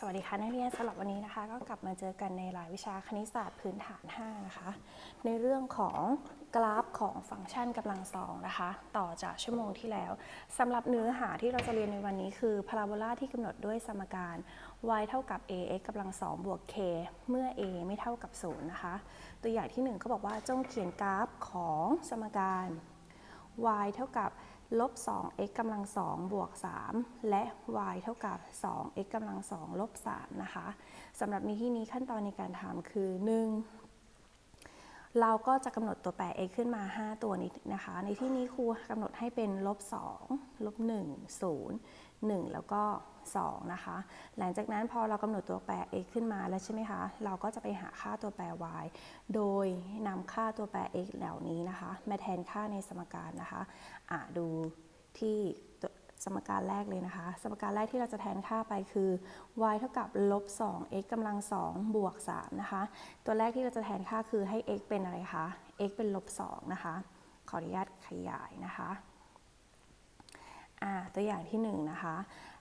สวัสดีค่ะนักเรียนสำหรับวันนี้นะคะ ก็กลับมาเจอกันในรายวิชาคณิตศาสตร์พื้นฐาน 5 นะคะ ในเรื่องของกราฟของฟังก์ชันกำลังสองนะคะ ต่อจากชั่วโมงที่แล้วสำหรับเนื้อหาที่เราจะเรียนในวันนี้คือพาราโบลาที่กำหนดด้วยสมการ y เท่ากับ ax กำลังสองบวก k เมื่อ a ไม่เท่ากับ 0 นะคะ ตัวอย่างที่1เขาบอกว่าจงเขียนกราฟของสมการ y เท่ากับ ลบ 2x กำลัง 2 บวก 3 และ y เท่ากับ 2x กำลัง 2 ลบ 3 นะคะสำหรับในที่นี้ขั้นตอนในการทำคือ 1 เราก็จะกำหนดตัวแปร x ขึ้นมา 5 ตัวนี้นะคะ ในที่นี้ครูกำหนดให้เป็นลบ 2 ลบ 1 0 1 แล้วก็ 2 นะคะ หลังจากนั้นพอเรากำหนดตัวแปร x ขึ้นมาแล้วใช่ไหมคะ เราก็จะไปหาค่าตัวแปร y โดยนำค่าตัวแปร x เหล่านี้นะคะ มาแทนค่าในสมการนะคะะดูที่สมการแรกเลยนะคะ สมการแรกที่เราจะแทนค่าไปคือ y เท่ากับลบ 2x กำลัง2บวก3นะคะ ตัวแรกที่เราจะแทนค่าคือให้ x เป็นอะไรคะ x เป็นลบ2นะคะ ขออนุญาตขยายนะคะตัวอย่างที่1นะคะ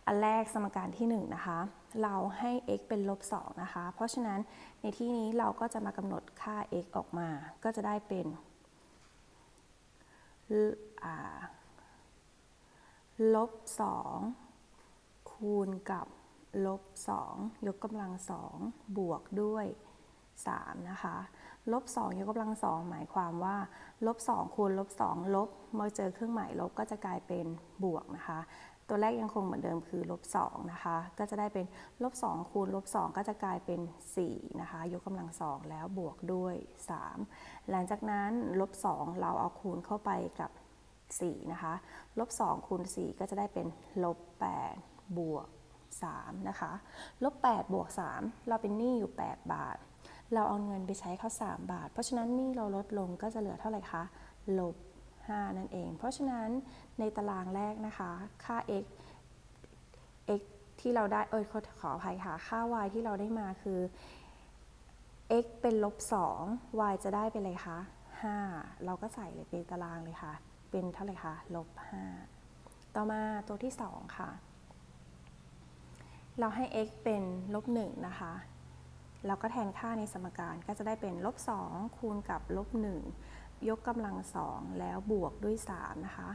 อันแรกสมการที่1นะคะเราให้ x เป็นลบ2นะคะ เพราะฉะนั้นในที่นี้เราก็จะมากำหนดค่า x ออกมา ก็จะได้เป็นลบ2คูณกับลบ2ยกกำลัง 2 บวกด้วย 3 นะคะ ลบ2ยกกำลัง2หมายความว่าลบ2คูณลบ2ลบเมื่อเจอเครื่องหมายลบก็จะกลายเป็นบวกนะคะ ตัวแรกยังคงเหมือนเดิมคือลบ2นะคะ ก็จะได้เป็นลบ2คูณลบ2ก็จะกลายเป็น4นะคะ ยกกำลัง2แล้วบวกด้วย 3 หลังจากนั้นลบ2เราเอาคูณเข้าไปกับ4นะคะ ลบ2คูณ4ก็จะได้เป็นลบ8บวก3นะคะ ลบ8บวก3เราเป็นหนี้อยู่ 8 บาท เราเอาเงินไปใช้เขา3 บาท เพราะฉะนั้นนี้เราลดลงก็จะเหลือเท่าไหร่คะลบ5นั่นเอง เพราะฉะนั้นในตารางแรกนะคะ ค่า x x ที่เราได้เออขออภัยค่ะ ค่า y ที่เราได้มาคือ x เป็นลบ 2 y จะได้เป็นอะไรคะ 5 เราก็ใส่เลยเป็นตารางเลยค่ะ เป็นเท่าไหร่คะลบ 5 ต่อมาตัวที่ 2 ค่ะ เราให้ x เป็นลบ 1 นะคะ เราก็แทนค่าในสมการก็จะได้เป็นลบ2คูณกับลบ1ยกกำลัง2แล้วบวกด้วย3นะคะ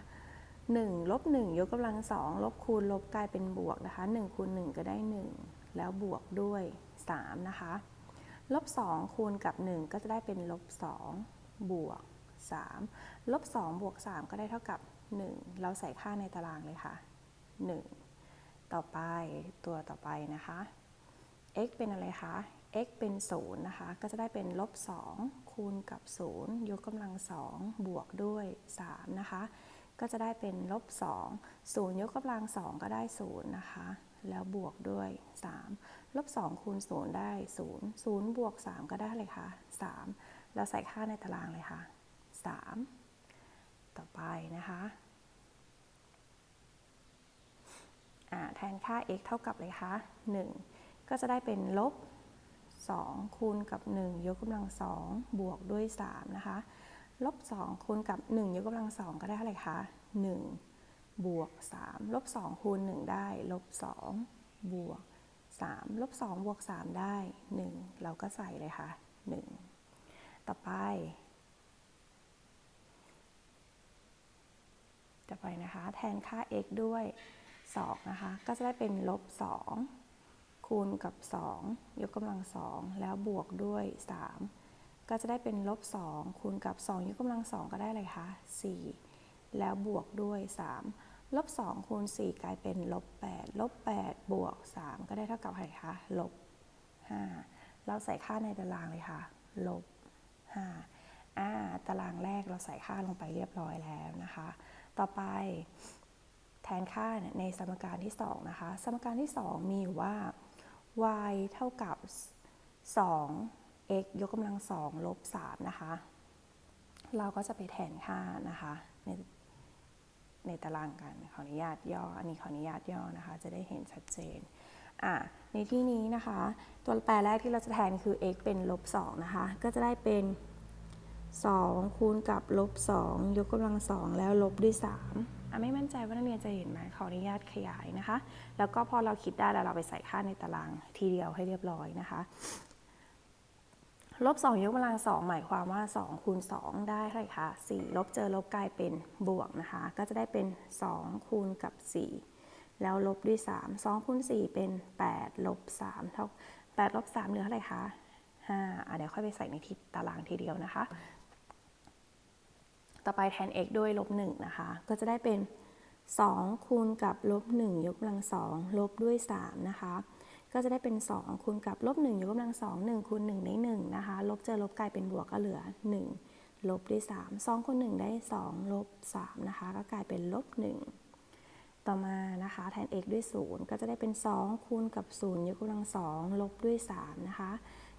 1ลบ1ยกกำลัง2ลบคูณลบกลายเป็นบวกนะคะ1คูณ1ก็ได้ 1 แล้วบวกด้วย3นะคะลบ2คูณกับ 1 ก็จะได้เป็นลบ2บวก3ลบ2บวก3ก็ได้เท่ากับ 1 เราใส่ค่าในตารางเลยค่ะ 1 ต่อไปตัวต่อไปนะคะ x เป็นอะไรคะ x เป็น 0 นะคะ ก็จะได้เป็นลบ 2 คูณกับ 0 ยกกำลัง 2 บวกด้วย 3 นะคะ ก็จะได้เป็นลบ 2 0 ยกกำลัง 2 ก็ได้ 0 นะคะ แล้วบวกด้วย 3 ลบ 2 คูณ 0 ได้ 0 0 บวก 3 ก็ได้เลยค่ะ3เราใส่ค่าในตารางเลยค่ะ 3 ต่อไปนะคะแทนค่า x เท่ากับเลยคะ1 ก็จะได้เป็นลบ 2 คูณกับ 1 ยกกำลัง2บวกด้วย 3 นะคะ ลบ 2 คูณกับ 1 ยกกำลัง2ก็ได้อะไรคะ 1 บวก 3 ลบ 2 คูณ 1 ได้ ลบ 2 บวก 3 ลบ 2 บวก 3 ได้ 1 เราก็ใส่เลยค่ะ 1 ต่อไป ต่อไปนะคะ แทนค่า x ด้วย 2 นะคะ ก็จะได้เป็นลบ 2 คูณกับ 2 ยกกำลัง2แล้วบวกด้วย 3 ก็จะได้เป็นลบ 2 คูณกับ 2 ยกกำลัง2ก็ได้เลยคะ4 แล้วบวกด้วย 3 ลบ 2 คูณ 4 กลายเป็นลบ 8 ลบ 8 บวก 3 ก็ได้เท่ากับอะไรคะลบ 5 เราใส่ค่าในตารางเลยค่ะ ลบ 5 อ่า ตารางแรกเราใส่ค่าลงไปเรียบร้อยแล้วนะคะ ต่อไปแทนค่าในสมการที่ 2 นะคะ สมการที่ 2 มีอยู่ว่า y เท่ากับ 2 x ยกกำลัง2ลบ3นะคะ เราก็จะไปแทนค่านะคะในในตารางกันขออนุญาตย่อ อันนี้ขออนุญาตย่อนะคะ จะได้เห็นชัดเจนอะในที่นี้นะคะ ตัวแปรแรกที่เราจะแทนคือ x เป็นลบ2นะคะ ก็จะได้เป็น 2 คูณกับลบ2ยกกำลัง2แล้วลบด้วย 3 ไม่มั่นใจว่านักเรียนจะเห็นไหมขออนุญาตขยายนะคะ แล้วก็พอเราคิดได้แล้วเราไปใส่ค่าในตารางทีเดียวให้เรียบร้อยนะคะลบ2ยกกำลัง 2 หมายความว่า 2 คูณ 2 ได้เท่าไหร่คะ4ลบเจอลบกลายเป็นบวกนะคะ ก็จะได้เป็น 2 คูณกับ 4 แล้วลบด้วย 3 2คูณ4เป็น 8 ลบ3เท่า8ลบ3เหลือเท่าไหร่คะ5อะเดี๋ยวค่อยไปใส่ในทิศตารางทีเดียวนะคะ ต่อไปแทน x ด้วยลบ1นะคะ ก็จะได้เป็น 2 คูณกับลบ1ยกกำลัง2ลบด้วย 3 นะคะ ก็จะได้เป็น 2 คูณกับลบ1ยกกำลัง2 1คูณ1ได้1นะคะ ลบเจอลบกลายเป็นบวกก็เหลือ 1 ลบด้วย 3 2คูณ1ได้ 2 ลบ 3 นะคะ ก็กลายเป็นลบ 1 ต่อมานะคะแทน x ด้วย 0 ก็จะได้เป็น 2 คูณกับ 0 ยกกำลัง 2 ลบด้วย 3 นะคะ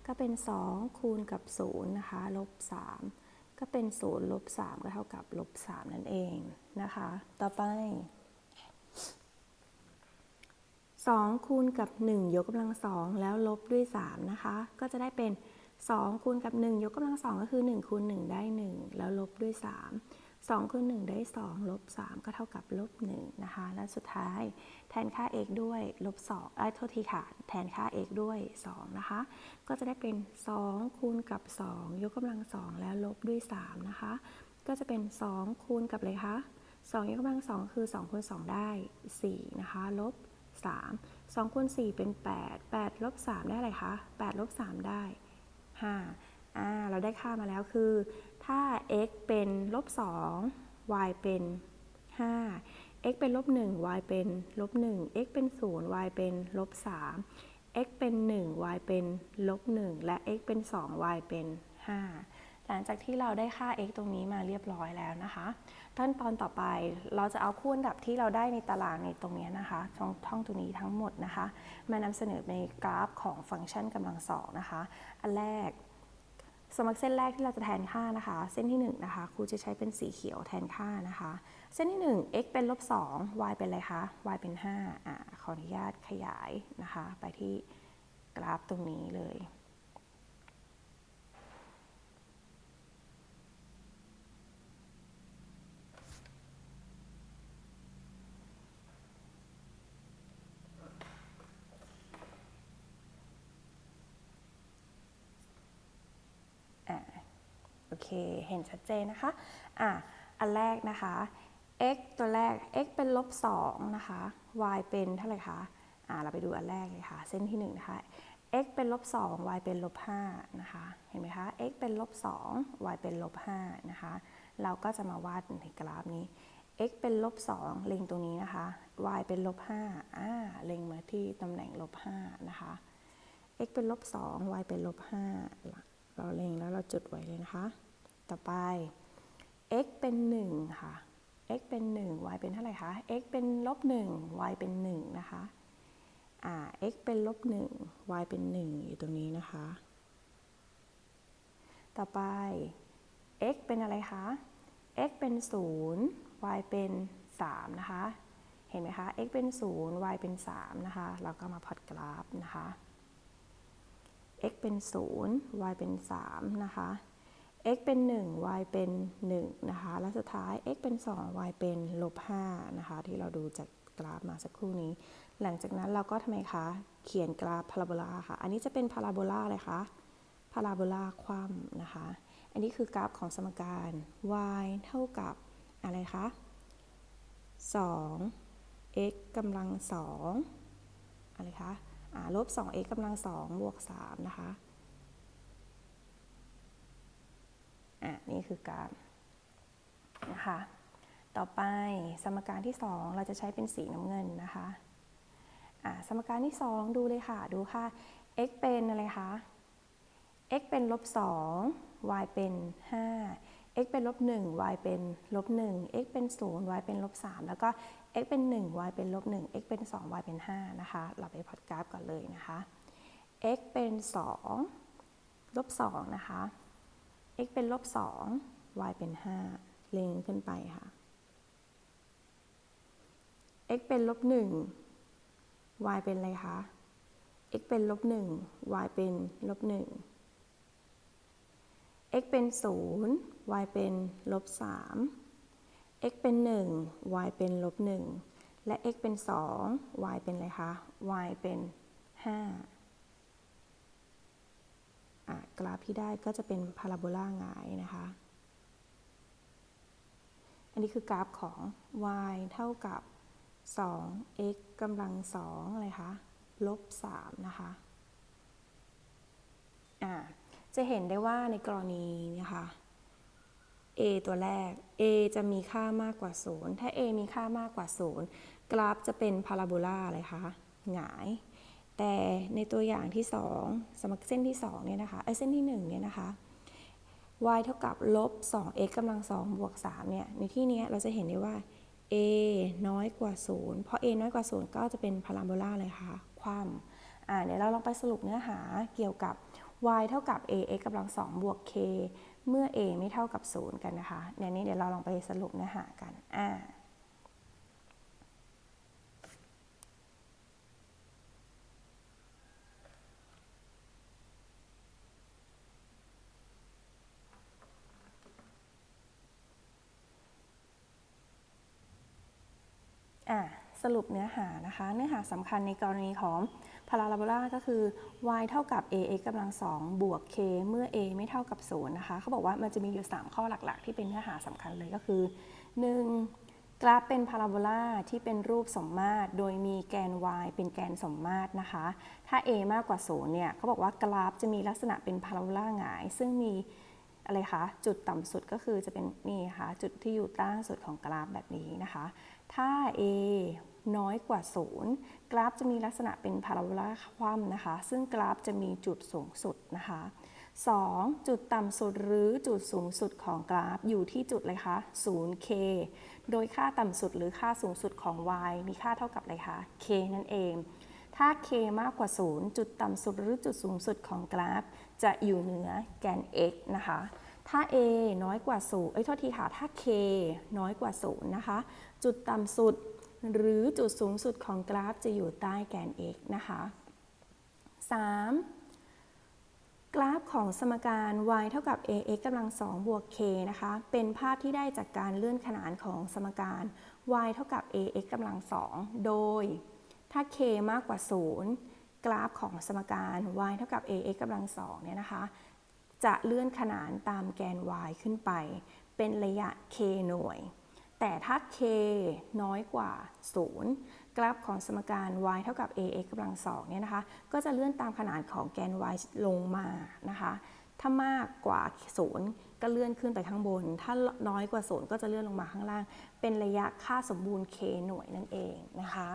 ก็เป็น 2 คูณกับ 0 นะคะ ลบ 3 ก็เป็น0ลบ3ก็เท่ากับลบ3นั่นเองนะคะ ต่อไป 2 คูณกับ 1 ยกกำลัง2แล้วลบด้วย 3 นะคะ ก็จะได้เป็น 2 คูณกับ 1 ยกกำลัง2ก็คือ 1 คูณ 1 ได้ 1 แล้วลบด้วย 3 2คูณ1ได้ 2 ลบ 3 ก็เท่ากับลบ1นะคะ และสุดท้ายแทนค่า x ด้วยลบ2ไอ้ยโทษทีค่ะ แทนค่า x ด้วย 2 นะคะ ก็จะได้เป็น 2 คูณกับ 2 ยกกำลัง 2 แล้วลบด้วย 3 นะคะ ก็จะเป็น 2 คูณกับอะไรคะ2 ยกกำลัง 2 คือ 2คูณ2 ได้ 4 นะคะ ลบ 3 2คูณ4เป็น 8 8ลบ3ได้อะไรคะ8ลบ3ได้ 5อ่าเราได้ค่ามาแล้วคือ ถ้า x เป็นลบ2 y เป็น 5 x เป็นลบ1 y เป็นลบ1 x เป็น 0 y เป็นลบ3 x เป็น 1 y เป็นลบ1และ x เป็น 2 y เป็น 5 หลังจากที่เราได้ค่า x ตรงนี้มาเรียบร้อยแล้วนะคะขั้นตอนต่อไปเราจะเอาคู่อันดับที่เราได้ในตารางในตรงนี้นะคะช่องท่องตรงนี้ทั้งหมดนะคะ มานำเสนอในกราฟของฟังก์ชันกำลังสองนะคะ อันแรก สมมติเส้นแรกที่เราจะแทนค่านะคะ เส้นที่1นะคะครูจะใช้เป็นสีเขียวแทนค่านะคะ เส้นที่1 x เป็นลบ2 y เป็นอะไรคะ y เป็น5อ่าขออนุญาตขยายนะคะ ไปที่กราฟตรงนี้เลย เค เห็นชัดเจนนะคะ อะ อันแรกนะคะ x ตัวแรก x เป็นลบ2นะคะ y เป็นเท่าไหร่คะ อ่า เราไปดูอันแรกเลยค่ะ เส้นที่1นะคะ x เป็นลบ2 y เป็นลบ5นะคะ เห็นไหมคะ x เป็นลบ2 y เป็นลบ5นะคะ เราก็จะมาวาดในกราฟนี้ x เป็นลบ2เล็งตรงนี้นะคะ y เป็นลบ5อ่า เล็งมาที่ตำแหน่งลบ5นะคะ x เป็นลบ2 y เป็นลบ5เราเล็งแล้วเราจุดไว้เลยนะคะ ต่อไป x เป็น 1 ค่ะ x เป็น 1 y เป็นเท่าไหร่คะ x เป็นลบ 1 y เป็น 1 นะคะ อ่า x เป็นลบ 1 y เป็น 1 อยู่ตรงนี้นะคะ ต่อไป x เป็นอะไรคะ x เป็น 0 y เป็น 3 นะคะ เห็นไหมคะ x เป็น 0 y เป็น 3 นะคะ เราก็มาพอดกราฟนะคะ x เป็น 0 y เป็น 3 นะคะ x เป็น 1 y เป็น 1 นะคะ และสุดท้าย x เป็น 2 y เป็นลบ5นะคะ ที่เราดูจากกราฟมาสักครู่นี้ หลังจากนั้นเราก็ทำไมคะ เขียนกราฟพาราโบลาค่ะ อันนี้จะเป็นพาราโบลาเลยคะ พาราโบลาคว่ำนะคะ อันนี้คือกราฟของสมการ y เท่ากับอะไรคะ 2 x กำลัง2อะไรคะลบ 2x กำลัง2บวก3นะคะ อะนี่คือกราฟนะคะต่อไปสมการที่ 2 เราจะใช้เป็นสีน้ำเงินนะคะอะสมการที่ 2 ดูเลยค่ะดูค่ะ x เป็นอะไรคะ x เป็นลบ2 y เป็น 5 x เป็นลบ1 y เป็นลบ1 x เป็น 0 y เป็นลบ3แล้วก็ x เป็น 1 y เป็นลบ1 x เป็น 2 y เป็น 5 นะคะ เราไปพอดกราฟก่อนเลยนะคะ x เป็น 2 ลบ2นะคะ x เป็นลบ2 y เป็น 5 เล็งขึ้นไปค่ะ x เป็นลบ1 y เป็นอะไรคะ x เป็นลบ1 y เป็นลบ1 x เป็น 0 y เป็นลบ3 x เป็น 1 y เป็นลบ1และ x เป็น 2 y เป็นอะไรคะ y เป็น 5 กราฟที่ได้ก็จะเป็นพาราโบลาหงายนะคะ อันนี้คือกราฟของ y เท่ากับ 2 x กำลัง2อะไรคะลบ 3 นะคะอ่าจะเห็นได้ว่าในกรณีนะคะ a ตัวแรก a จะมีค่ามากกว่า 0 ถ้า a มีค่ามากกว่า 0 กราฟจะเป็นพาราโบลาอะไรคะหงาย แต่ในตัวอย่างที่ 2 สมการเส้นที่2เนี่ยนะคะไอ้เส้นที่1เนี่ยนะคะ y เท่ากับลบ 2x กำลัง2บวก3เนี่ยในที่นี้เราจะเห็นได้ว่า a น้อยกว่า 0 เพราะ a น้อยกว่า 0 ก็จะเป็นพาราโบลาเลยค่ะ ความอ่าเดี๋ยวเราลองไปสรุปเนื้อหาเกี่ยวกับ y เท่ากับ ax กำลัง2บวก k เมื่อ a ไม่เท่ากับ 0 กันนะคะในนี้เดี๋ยวเราลองไปสรุปเนื้อหากันอ่า สรุปเนื้อหานะคะ เนื้อหาสำคัญในกรณีของพาราโบลาก็คือ y เท่ากับ ax กำลัง2บวก k เมื่อ a ไม่เท่ากับ0นะคะ เขาบอกว่ามันจะมีอยู่ 3 ข้อหลักๆ ที่เป็นเนื้อหาสำคัญเลยก็คือ 1. กราฟเป็นพาราโบลาที่เป็นรูปสมมาตร โดยมีแกน y เป็นแกนสมมาตรนะคะ ถ้า a มากกว่า0เนี่ยเขาบอกว่ากราฟจะมีลักษณะเป็นพาราโบลาหงาย ซึ่งมีอะไรคะ จุดต่ำสุดก็คือจะเป็นนี่ค่ะ จุดที่อยู่ล่างสุดของกราฟแบบนี้นะคะ ถ้า a น้อยกว่า 0 กราฟจะมีลักษณะเป็นพาราโบลาคว่ำนะคะ ซึ่งกราฟจะมีจุดสูงสุดนะคะ 2. จุดต่ำสุดหรือจุดสูงสุดของกราฟอยู่ที่จุดอะไรคะ 0k โดยค่าต่ำสุดหรือค่าสูงสุดของ y มีค่าเท่ากับอะไรคะ k นั่นเอง ถ้า k มากกว่า 0 จุดต่ำสุดหรือจุดสูงสุดของกราฟ จะอยู่เหนือแกน x นะคะ ถ้า a น้อยกว่า0เอ้ยโทษทีค่ะ ถ้า k น้อยกว่า0นะคะ จุดต่ำสุดหรือจุดสูงสุดของกราฟจะอยู่ใต้แกน x นะคะ 3. กราฟของสมการ y เท่ากับ ax กำลัง 2 บวก k นะคะ เป็นภาพที่ได้จากการเลื่อนขนานของสมการ y เท่ากับ ax กำลัง 2 โดย ถ้า k มากกว่า 0 กราฟของสมการ y เท่ากับ ax กำลัง2เนี่ยนะคะ จะเลื่อนขนานตามแกน y ขึ้นไป เป็นระยะ k หน่วย แต่ถ้า k น้อยกว่า 0 กราฟของสมการ y เท่ากับ ax กำลัง2เนี่ยนะคะ ก็จะเลื่อนตามขนาดของแกน y ลงมานะคะ ถ้ามากกว่า 0 ก็เลื่อนขึ้นไปข้างบน ถ้าน้อยกว่า 0 ก็จะเลื่อนลงมาข้างล่าง เป็นระยะค่าสมบูรณ์ k หน่วยนั่นเองนะคะ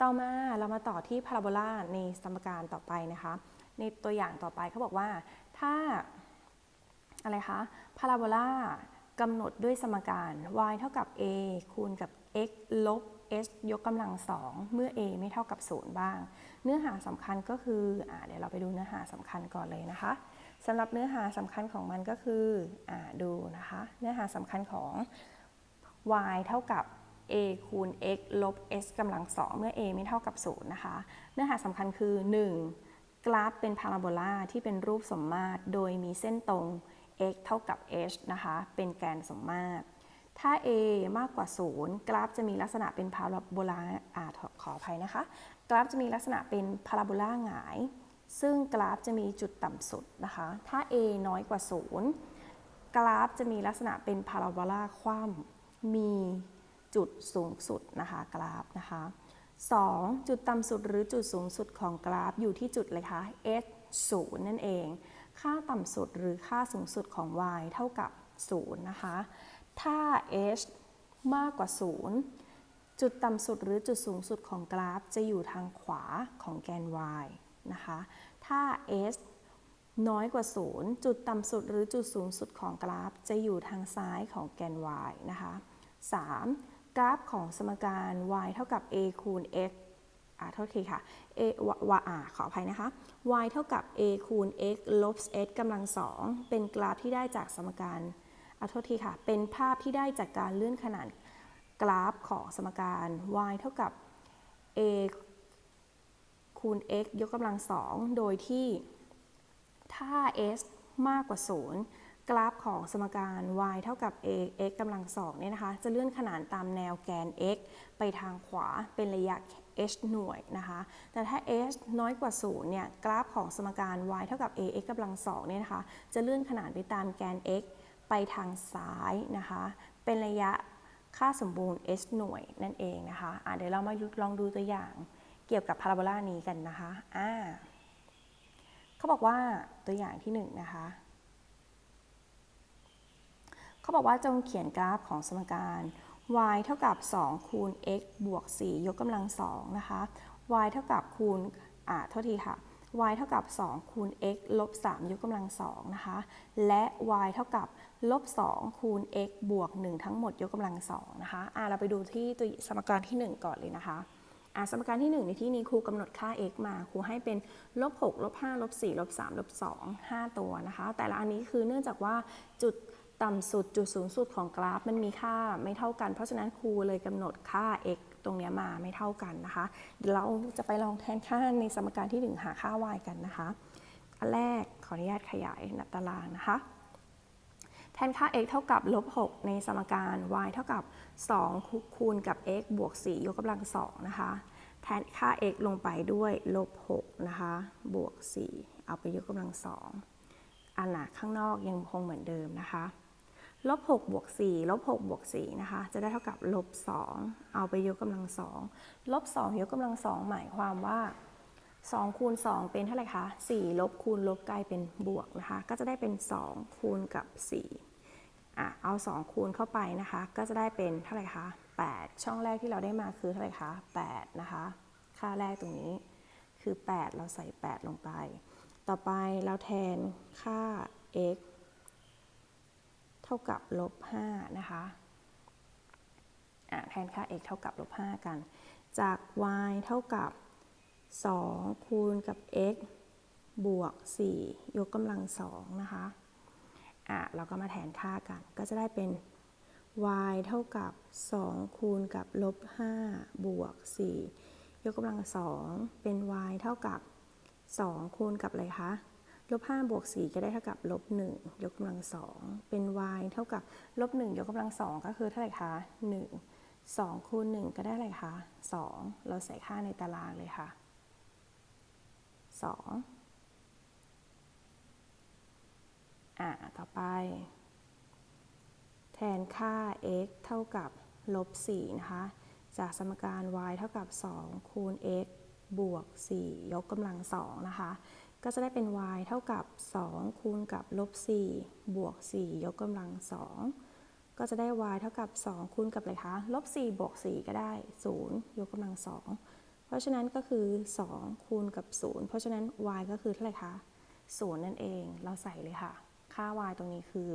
ต่อมาเรามาต่อที่พาราโบลาในสมการต่อไปนะคะ ในตัวอย่างต่อไปเขาบอกว่าถ้า อะไรคะพาราโบลากำหนดด้วยสมการ y เท่ากับ a คูณกับ x ลบ h ยกกำลังสองเมื่อ a ไม่เท่ากับ 0 บ้าง เนื้อหาสำคัญก็คืออเดี๋ยวเราไปดูเนื้อหาสำคัญก่อนเลยนะคะสำหรับเนื้อหาสำคัญของมันก็คืออดูนะคะ เนื้อหาสำคัญของ y เท่ากับ a คูณ x ลบ h กำลังสองเมื่อ a ไม่เท่ากับ 0 นะคะ เนื้อหาสำคัญคือ 1. กราฟเป็นพาราโบลาที่เป็นรูปสมมาตร โดยมีเส้นตรง x เท่ากับ h นะคะ เป็นแกนสมมาตร ถ้า a มากกว่า 0 กราฟจะมีลักษณะเป็นพาราโบลาอ่าขออภัยนะคะ กราฟจะมีลักษณะเป็นพาราโบลาหงาย ซึ่งกราฟจะมีจุดต่ำสุดนะคะ ถ้า a น้อยกว่า 0 กราฟจะมีลักษณะเป็นพาราโบลาคว่ำมีจุดสูงสุดนะคะกราฟนะคะ 2. จุดต่ำสุดหรือจุดสูงสุดของกราฟอยู่ที่จุดเลยคะ h 0นั่นเอง ค่าต่ำสุดหรือค่าสูงสุดของ y เท่ากับ 0 นะคะ ถ้า h มากกว่า 0 จุดต่ำสุดหรือจุดสูงสุดของกราฟจะอยู่ทางขวาของแกน y นะคะ ถ้า h น้อยกว่า 0 จุดต่ำสุดหรือจุดสูงสุดของกราฟ จะอยู่ทางซ้ายของแกน y นะคะ 3. กราฟของสมการ y เท่ากับ a คูณ x อ่าโทษทีค่ะ a วอ่าขออภัยนะคะ y เท่ากับ a คูณ x ลบ h กำลังสองเป็นกราฟที่ได้จากสมการอ่าโทษทีค่ะ เป็นภาพที่ได้จากการเลื่อนขนาดกราฟของสมการ y เท่ากับ a คูณ x ยกกำลังสองโดยที่ถ้า s มากกว่า 0 กราฟของของสมการ y เท่ากับ a x กำลังสองเนี่ยนะคะ จะเลื่อนขนานตามแนวแกน x ไปทางขวาเป็นระยะ h หน่วยนะคะ แต่ถ้า h น้อยกว่า 0 เนี่ย กราฟของสมการ y เท่ากับ a x กำลังสองเนี่ยนะคะ จะเลื่อนขนานไปตามแกน x ไปทางซ้ายนะคะ เป็นระยะค่าสมบูรณ์ h หน่วยนั่นเองนะคะะเดี๋ยวเรามาลองดูตัวอย่างเกี่ยวกับพาราโบลานี้กันนะคะอ่าเขาบอกว่าตัวอย่างที่1นนะคะเขาบอกว่าจงเขียนกราฟของสมการ y เท่ากับ 2 คูณ x บวก 4 ยกกำลัง 2 นะคะ y เท่ากับคูณอ่าโทษทีค่ะ y เท่ากับ 2 คูณ x ลบ 3 ยกกำลัง 2 นะคะ และ y เท่ากับลบ 2 คูณ x บวก 1 ทั้งหมดยกกำลัง 2 นะคะอ่าเราไปดูที่ตัวสมการที่ 1 ก่อนเลยนะคะอ่าสมการที่ 1 ในที่นี้ครูกำหนดค่า x มา ครูให้เป็นลบ6ลบ5ลบ4ลบ3ลบ2 5 ตัวนะคะ แต่ละอันนี้คือเนื่องจากว่าจุด ต่ำสุดจุดสูงสุดของกราฟมันมีค่าไม่เท่ากัน เพราะฉะนั้นครูเลยกำหนดค่า x ตรงนี้มาไม่เท่ากันนะคะ เดี๋ยวเราจะไปลองแทนค่าในสมการที่ 1 หาค่า y กันนะคะ อันแรกขออนุญาตขยายหน้าตารางนะคะ แทนค่า x เท่ากับลบ 6 ในสมการ y เท่ากับ 2 คูณกับ x บวก 4 ยกกำลัง 2 นะคะ แทนค่า x ลงไปด้วยลบ 6 นะคะ บวก 4 เอาไปยกกำลัง 2อันหนาข้างนอกยังคงเหมือนเดิมนะคะ ลบ6บวก4ลบ6บวก4นะคะ จะได้เท่ากับลบ2เอาไปยกกำลัง2ลบ2ยกกำลัง2หมายความว่า2คูณ2เป็นเท่าไหร่คะ4ลบคูณลบกลายเป็นบวกนะคะ ก็จะได้เป็น 2 คูณกับ4อะเอา 2 คูณเข้าไปนะคะ ก็จะได้เป็นเท่าไหร่คะ8 ช่องแรกที่เราได้มาคือเท่าไหร่คะ8นะคะ ค่าแรกตรงนี้คือ 8 เราใส่ 8 ลงไป ต่อไปเราแทนค่า x เท่า กับลบ5นะคะแทนค่า x เท่ากับลบ5กัน จาก y เท่ากับ 2 คูณกับ x บวก 4 ยกกำลัง 2 นะคะอะเราก็มาแทนค่ากัน ก็จะได้เป็น y เท่ากับ 2 คูณกับลบ5บวก 4 ยกกำลัง 2 เป็น y เท่ากับ 2 คูณกับอะไรคะ ลบ5บวก4ก็ได้เท่ากับลบ1ยกกำลัง2เป็น y เท่ากับลบ1ยกกำลัง2ก็คือเท่าไหร่คะ1 2คูณ1ก็ได้อะไรคะ2เราใส่ค่าในตารางเลยค่ะ 2 อะต่อไป แทนค่า x เท่ากับลบ4นะคะ จากสมการ y เท่ากับ 2 คูณ x บวก 4 ยกกำลัง2นะคะ ก็จะได้เป็น y เท่ากับ 2 คูณกับลบ4บวก 4 ยกกำลัง 2 ก็จะได้ y เท่ากับ 2 คูณกับอะไรคะลบ4บวก 4 ก็ได้ 0 ยกกำลัง 2 เพราะฉะนั้นก็คือ 2 คูณกับ 0 เพราะฉะนั้น y ก็คือเท่าไหร่คะ0 นั่นเอง เราใส่เลยค่ะ ค่า y ตรงนี้คือ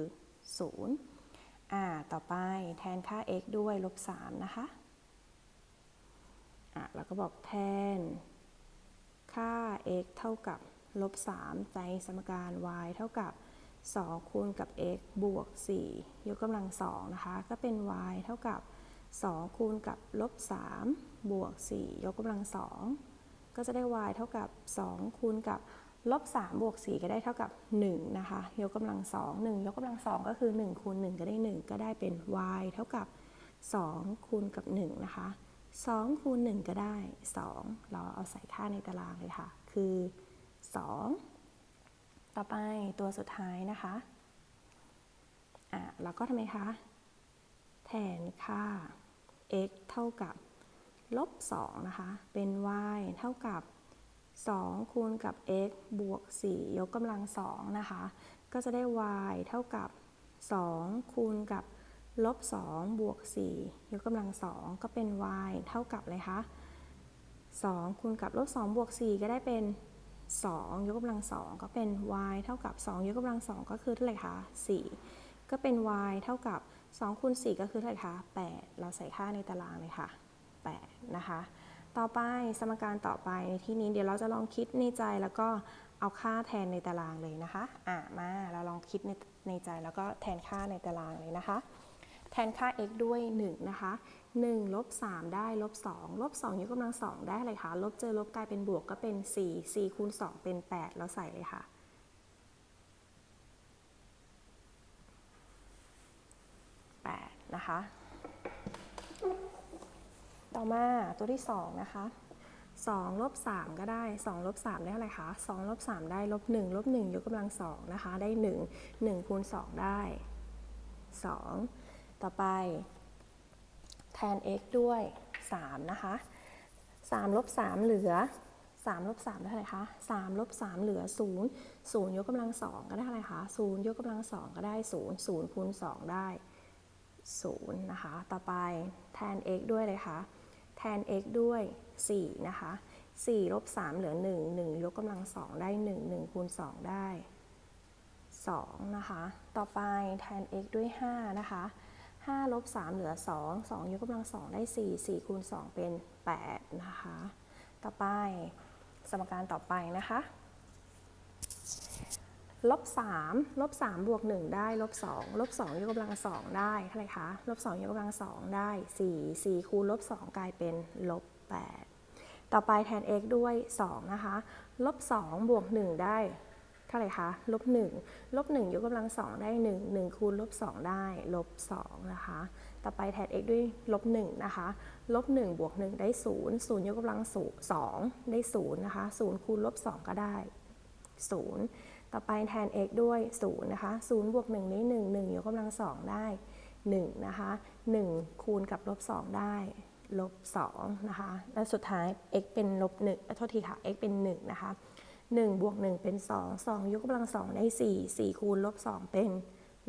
0 อ่า ต่อไปแทนค่า x ด้วยลบ 3 นะคะ อะแล้วก็บอกแทนค่า x เท่ากับ ลบ 3 ในสมการ y เท่ากับ 2 คูณกับ x บวก 4 ยกกำลัง 2 นะคะ ก็เป็น y เท่ากับ 2 คูณกับลบ 3 บวก 4 ยกกำลัง 2 ก็จะได้ y เท่ากับ 2 คูณกับลบ 3 บวก 4 ก็ได้เท่ากับ 1 นะคะ ยกกำลัง 2 1 ยกกำลัง 2 ก็คือ 1 คูณ 1 ก็ได้ 1 ก็ได้เป็น y เท่ากับ 2 คูณกับ 1 นะคะ 2 คูณ 1 ก็ได้ 2 เราเอาใส่ค่าในตารางเลยค่ะ คือ 2 ต่อไปตัวสุดท้ายนะคะอะเราก็ทำไมคะ แทนค่า x เท่ากับลบ2นะคะ เป็น y เท่ากับ 2 คูณกับ x บวก 4 ยกกำลัง2นะคะ ก็จะได้ y เท่ากับ 2 คูณกับลบ 2 บวก 4 ยกกำลัง 2 ก็เป็น y เท่ากับอะไรคะ2คูณกับลบ 2 บวก 4 ก็ได้เป็น 2 ยกกำลัง2ก็เป็น y เท่ากับ 2 ยกกำลัง2ก็คือเท่าไหร่คะ4 ก็เป็น y เท่ากับ2คูณ4ก็คือเท่าไหร่คะ8 เราใส่ค่าในตารางเลยค่ะ8นะคะ ต่อไปสมการต่อไปในที่นี้เดี๋ยวเราจะลองคิดในใจแล้วก็เอาค่าแทนในตารางเลยนะคะ อะมาเราลองคิดในในใจแล้วก็แทนค่าในตารางเลยนะคะ แทนค่า x ด้วย 1 นะคะ 1 ลบ 3 ได้ลบ 2 ลบ 2 ยกกำลัง 2 ได้อะไรคะลบเจอลบกลายเป็นบวกก็เป็น 4 4 คูณ 2 เป็น8เราใส่เลยค่ะนะคะ ต่อมาตัวที่ 2 นะคะ2ลบ3ก็ได้2ลบ3ได้เท่าไหร่คะ2ลบ3ได้ลบ1ลบ1ยกกำลัง2นะคะ ได้ 1 1คูณ2ได้ 2 ต่อไปแทน x ด้วย 3 นะคะ3ลบ3เหลือ3ลบ3ได้เท่าไหร่คะ3ลบ3เหลือ 0 0 ยกกำลัง 2 ก็ได้เท่าไหร่คะ0ยกกำลัง 2 ก็ได้ 0 0คูณ2ได้ 0 นะคะ ต่อไปแทน x ด้วยเลยคะแทน x ด้วย 4 นะคะ4ลบ3เหลือ 1 1 ยกกำลัง 2 ได้ 1 1คูณ2ได้2นะคะ ต่อไปแทน x ด้วย 5 นะคะ 5ลบ3เหลือ 2 2 ยกกำลัง 2 ได้ 4 4คูณ2เป็น 8 นะคะ ต่อไปสมการต่อไปนะคะลบ3ลบ3บวก 1 ได้ลบ2ลบ2ยกกำลัง 2 ได้เท่าไหร่คะลบ2ยกกำลัง 2 ได้ 4 4 คูณลบ2กลายเป็นลบ8ต่อไปแทน x ด้วย 2 นะคะ ลบ 2 บวก 1 ได้ ท่าไหร่คะลบ1ลบ1ยกกำลัง 2 ได้ 1 1 คูณลบ 2 ได้ลบ2นะคะ ต่อไปแทน x ด้วยลบ1นะคะลบ1บวก 1 ได้ 0 0 ยกกำลัง2ได้0นะคะ0คูณลบ 2 ก็ได้ 0 ต่อไปแทน x ด้วย0นะคะ0บวก 1 ได้ 1 1 ยกกำลัง 2 ได้1นะคะ1คูณกับลบ 2 ได้ลบ2นะคะ และสุดท้าย x เป็นลบ1โทษทีค่ะ x เป็น1นะคะ 1บวก1เป็น 2 2 ยกกำลัง 2 ได้ 4 4 คูณลบ 2 เป็น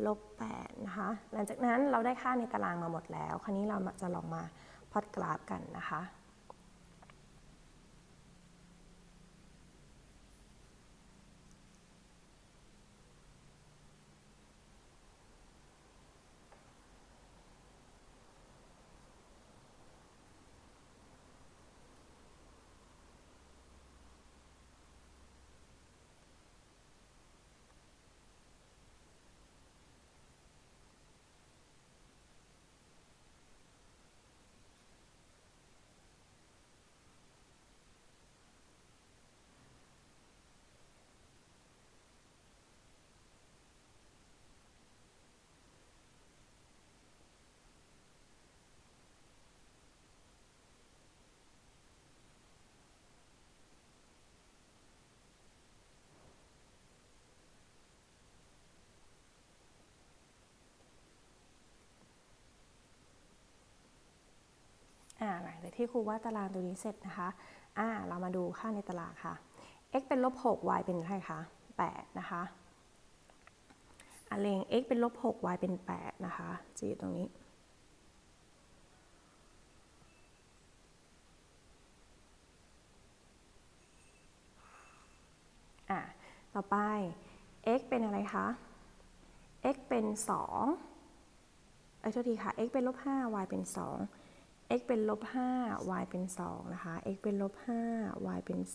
ลบ8นะคะ หลังจากนั้นเราได้ค่าในตารางมาหมดแล้ว คราวนี้เราจะลองมาพอดกราฟกันนะคะ จากที่ครูวาดตารางตัวนี้เสร็จนะคะอ่าเรามาดูค่าในตารางค่ะ x เป็นลบ6 y เป็นเท่าไหร่คะ8นะคะอะเลง x เป็นลบ6 y เป็น 8 นะคะจะอยู่ตรงนี้อะต่อไป x เป็นอะไรคะ x เป็น 2 เอ้ยโทษทีค่ะ x เป็นลบ5 y เป็น 2 x เป็นลบ5 y เป็น 2 นะคะ x เป็นลบ5 y เป็น 2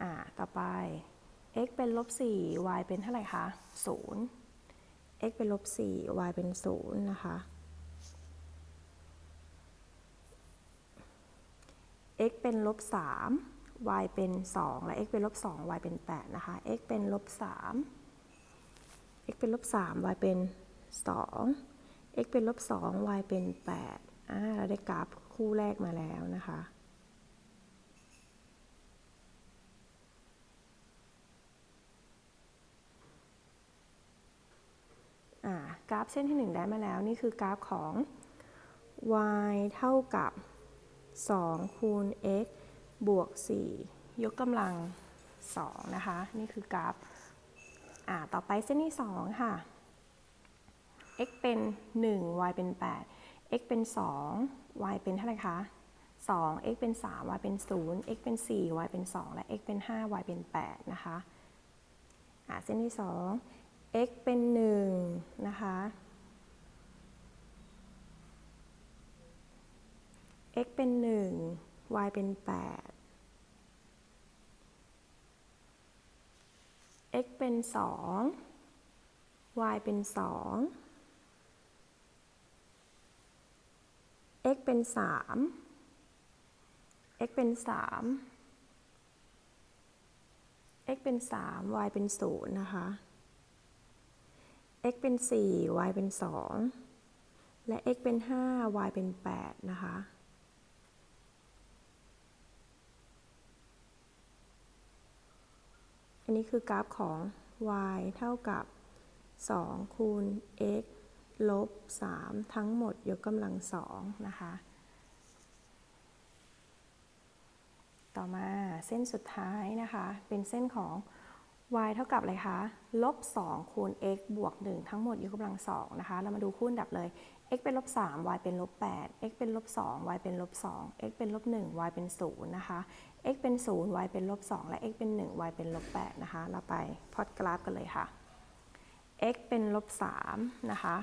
อ่า ต่อไป x เป็นลบ4 y เป็นเท่าไหร่คะ 0 x เป็นลบ4 y เป็น 0 นะคะ x เป็นลบ3 y เป็น 2 และ x เป็นลบ2 y เป็น 8 นะคะ x เป็นลบ3 x เป็นลบ3 y เป็น 2 x เป็นลบ2 y เป็น8อ่าเราได้กราฟคู่แรกมาแล้วนะคะ กราฟเส้นที่ 1 ได้มาแล้ว นี่คือกราฟของ y เท่ากับ 2 คูณ x บวก 4 ยกกำลัง 2 นะคะ นี่คือกราฟ อ่า ต่อไปเส้นที่ 2 ค่ะ x เป็น 1 y เป็น 8 x เป็น 2 y เป็นเท่าไหร่คะ2 x เป็น 3 y เป็น 0 x เป็น 4 y เป็น 2 และ x เป็น 5 y เป็น 8 นะคะอ่าเส้นที่ 2 x เป็น 1 นะคะ x เป็น 1 y เป็น 8 x เป็น 2 y เป็น 2 x เป็น 3 x เป็น 3 x เป็น 3 y เป็น 0 นะคะ x เป็น 4 y เป็น 2 และ x เป็น 5 y เป็น 8 นะคะ อันนี้คือกราฟของ y เท่ากับ 2 คูณ x ลบ 3 ทั้งหมดยกกำลัง2นะคะ ต่อมาเส้นสุดท้ายนะคะ เป็นเส้นของ y เท่ากับอะไรคะลบ 2 คูณ x บวก 1 ทั้งหมดยกกำลัง2นะคะ เรามาดูคู่อันดับเลย x เป็นลบ3 y เป็นลบ8 x เป็นลบ2 y เป็นลบ2 x เป็นลบ1 y เป็น0นะคะ x เป็น0 y เป็นลบ2และ x เป็น1 y เป็นลบ8นะคะ เราไปพอดกราฟกันเลยค่ะ x เป็นลบ3นะคะ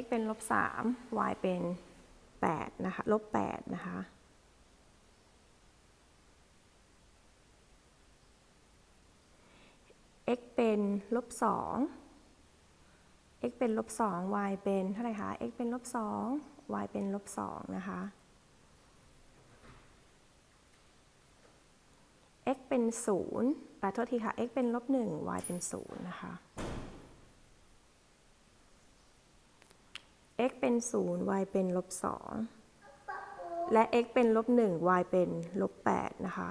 x เป็นลบ3 y เป็น8นะคะลบ8นะคะ x เป็นลบ2 x เป็นลบ2 y เป็นเท่าไหร่คะ x เป็นลบ2 y เป็นลบ2นะคะ x เป็น0แต่โทษทีค่ะ x เป็นลบ1 y เป็น0นะคะ x เป็น 0 y เป็นลบ2และ x เป็นลบ1 y เป็นลบ8นะคะ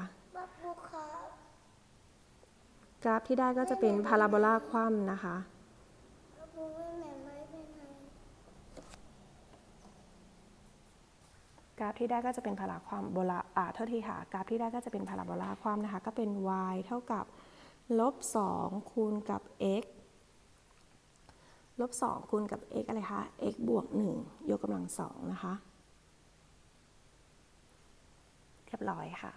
กราฟที่ได้ก็จะเป็นพาราโบลาคว่ำนะคะ กราฟที่ได้ก็จะเป็นพาราความโบลาอ่าโทษทีค่ะ กราฟที่ได้ก็จะเป็นพาราโบลาความนะคะ ก็เป็น y เท่ากับลบ2คูณกับ x ลบ2คูณกับ x อะไรคะ x บวก 1 ยกกำลัง2นะคะ เรียบร้อยค่ะ